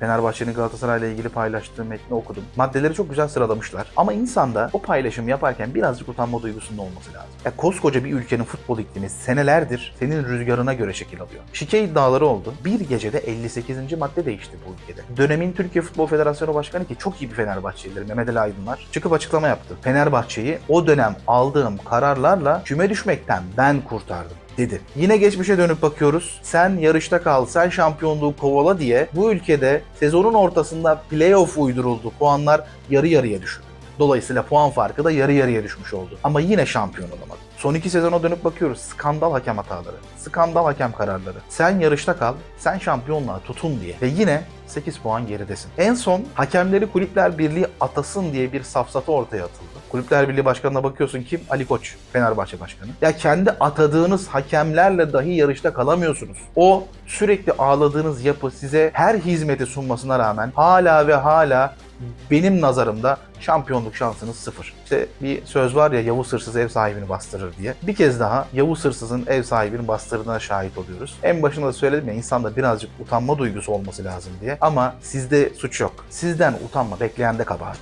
Fenerbahçe'nin Galatasaray'la ilgili paylaştığı metni okudum. Maddeleri çok güzel sıralamışlar. Ama insanda o paylaşımı yaparken birazcık utanma duygusunun olması lazım. Ya koskoca bir ülkenin futbol iklimi senelerdir senin rüzgarına göre şekil alıyor. Şike iddiaları oldu. Bir gecede 58. madde değişti bu ülkede. Dönemin Türkiye Futbol Federasyonu Başkanı ki çok iyi bir Fenerbahçelidir Mehmet Ali Aydınlar çıkıp açıklama yaptı. Fenerbahçe'yi o dönem aldığım kararlarla küme düşmekten ben kurtardım dedi. Yine geçmişe dönüp bakıyoruz. Sen yarışta kal, sen şampiyonluğu kovala diye bu ülkede sezonun ortasında playoff uyduruldu. Puanlar yarı yarıya düşürdü. Dolayısıyla puan farkı da yarı yarıya düşmüş oldu. Ama yine şampiyon olamadı. Son iki sezona dönüp bakıyoruz. Skandal hakem hataları, skandal hakem kararları. Sen yarışta kal, sen şampiyonluğa tutun diye. Ve yine 8 puan geridesin. En son hakemleri Kulüpler Birliği atasın diye bir safsata ortaya atıldı. Kulüpler Birliği Başkanı'na bakıyorsun kim? Ali Koç, Fenerbahçe Başkanı. Ya kendi atadığınız hakemlerle dahi yarışta kalamıyorsunuz. O sürekli ağladığınız yapı size her hizmeti sunmasına rağmen hala ve hala benim nazarımda şampiyonluk şansınız sıfır. İşte bir söz var ya Yavuz Hırsız ev sahibini bastırır diye. Bir kez daha Yavuz Hırsız'ın ev sahibini bastırdığına şahit oluyoruz. En başında da söyledim ya insanda birazcık utanma duygusu olması lazım diye. Ama sizde suç yok. Sizden utanma bekleyen de kabahat.